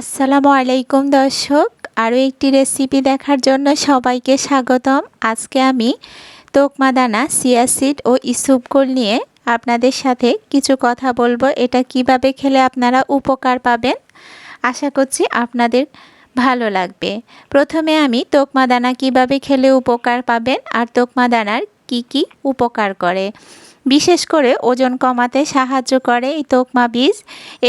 আসসালামু আলাইকুম দর্শক। আরও একটি রেসিপি দেখার জন্য সবাইকে স্বাগতম। আজকে আমি তোকমাদানা সিয়াসিড ও ইসুপগুল নিয়ে আপনাদের সাথে কিছু কথা বলব। এটা কীভাবে খেলে আপনারা উপকার পাবেন? আশা করছি আপনাদের ভালো লাগবে। প্রথমে আমি তোকমাদানা কীভাবে খেলে উপকার পাবেন আর তোকমাদানার কি কি উপকার করে? বিশেষ করে ওজন কমাতে সাহায্য করে এই তোকমা বীজ।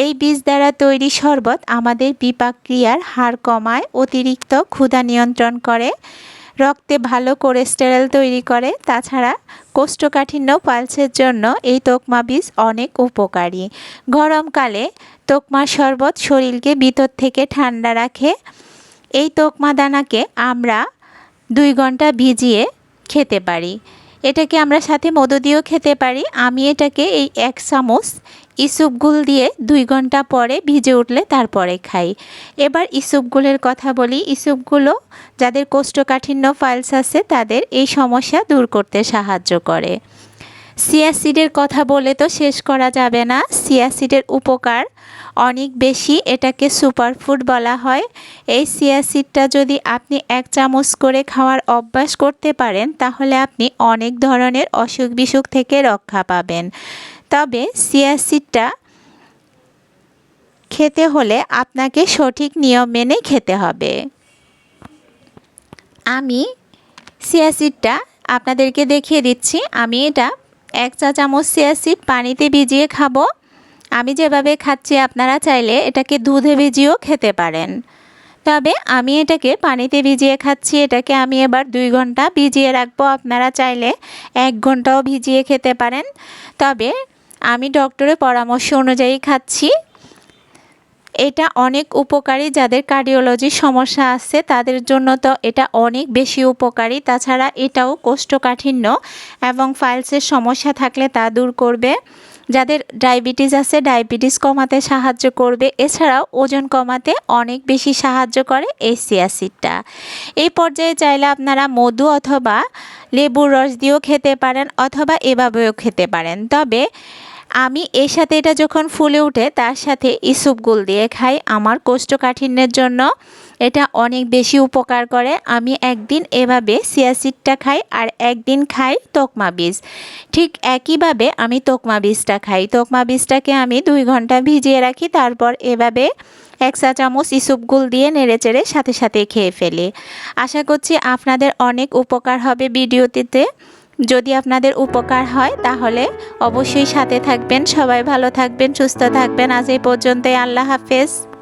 এই বীজ দ্বারা তৈরি শরবত আমাদের বিপাক ক্রিয়ার হার কমায়, অতিরিক্ত ক্ষুধা নিয়ন্ত্রণ করে, রক্তে ভালো কোলেস্টেরল তৈরি করে। তাছাড়া কোষ্ঠকাঠিন্য পালসের জন্য এই তোকমা বীজ অনেক উপকারী। গরমকালে তোকমা শরবত শরীরকে ভিতর থেকে ঠান্ডা রাখে। এই তোকমা দানাকে আমরা দুই ঘণ্টা ভিজিয়ে খেতে পারি। এটাকে আমরা সাথে মধু দিয়েও খেতে পারি। আমি এটাকে এই এক চামচ ইসুপগুল দিয়ে দুই ঘণ্টা পরে ভিজে উঠলে তারপরে খাই। এবার ইসুপগুলের কথা বলি। ইসুপগুলো যাদের কোষ্ঠকাঠিন্য ফাইলস আছে, তাদের এই সমস্যা দূর করতে সাহায্য করে। সিয়াসিডের কথা বলে তো শেষ করা যাবে না। সিয়াসিডের উপকার অনেক বেশি এটাকে সুপারফুড বলা হয়। এই সিয়াসিডটা যদি আপনি এক চামচ করে খাওয়ার অভ্যাস করতে পারেন, তাহলে আপনি অনেক ধরনের অসুখ বিসুখ থেকে রক্ষা পাবেন। তবে সিয়াসিডটা খেতে হলে আপনাকে সঠিক নিয়ম মেনে খেতে হবে। আমি সিয়াসিডটা আপনাদেরকে দেখিয়ে দিচ্ছি। আমি এটা এক চা চামচ সিয়াসিড পানিতে ভিজিয়ে খাব। আমি যেভাবে খাচ্ছি আপনারা চাইলে এটাকে দুধে ভিজিয়েও খেতে পারেন। তবে আমি এটাকে পানিতে ভিজিয়ে খাচ্ছি, এটাকে আমি এবার দুই ঘণ্টা ভিজিয়ে রাখব। আপনারা চাইলে এক ঘন্টাও ভিজিয়ে খেতে পারেন। তবে আমি ডক্টরের পরামর্শ অনুযায়ী খাচ্ছি। এটা অনেক উপকারী যাদের কার্ডিওলজির সমস্যা আছে, তাদের জন্য তো এটা অনেক বেশি উপকারী। তাছাড়া এটাও কোষ্ঠকাঠিন্য এবং ফাইলসের সমস্যা থাকলে তা দূর করবে। যাদের ডায়াবেটিস আছে ডায়াবেটিস কমাতে সাহায্য করবে। এছাড়াও ওজন কমাতে অনেক বেশি সাহায্য করে এই সিয়াসিডটা এই পর্যায়ে চাইলে আপনারা মধু অথবা লেবুর রস দিয়েও খেতে পারেন অথবা এভাবেও খেতে পারেন। তবে আমি এর সাথে এটা যখন ফুলে উঠে, তার সাথে ইসুপগুল দিয়ে খাই আমার কোষ্ঠকাঠিন্যের জন্য। এটা অনেক বেশি উপকার করে। আমি একদিন এভাবে সিয়াসিডটা খাই আর একদিন খাই তোকমা বীজ। ঠিক একইভাবে আমি তোকমা বীজটা খাই। তোকমা বীজটাকে আমি দুই ঘণ্টা ভিজিয়ে রাখি, তারপর এভাবে এক চা চামচ ইসুপগুল দিয়ে নেড়েচেড়ে সাথে সাথে খেয়ে ফেলি। আশা করছি আপনাদের অনেক উপকার হবে ভিডিওটিতে। যদি আপনাদের উপকার হয়, তাহলে অবশ্যই সাথে থাকবেন। সবাই ভালো থাকবেন, সুস্থ থাকবেন। আজ এই পর্যন্তই। আল্লাহ হাফেজ।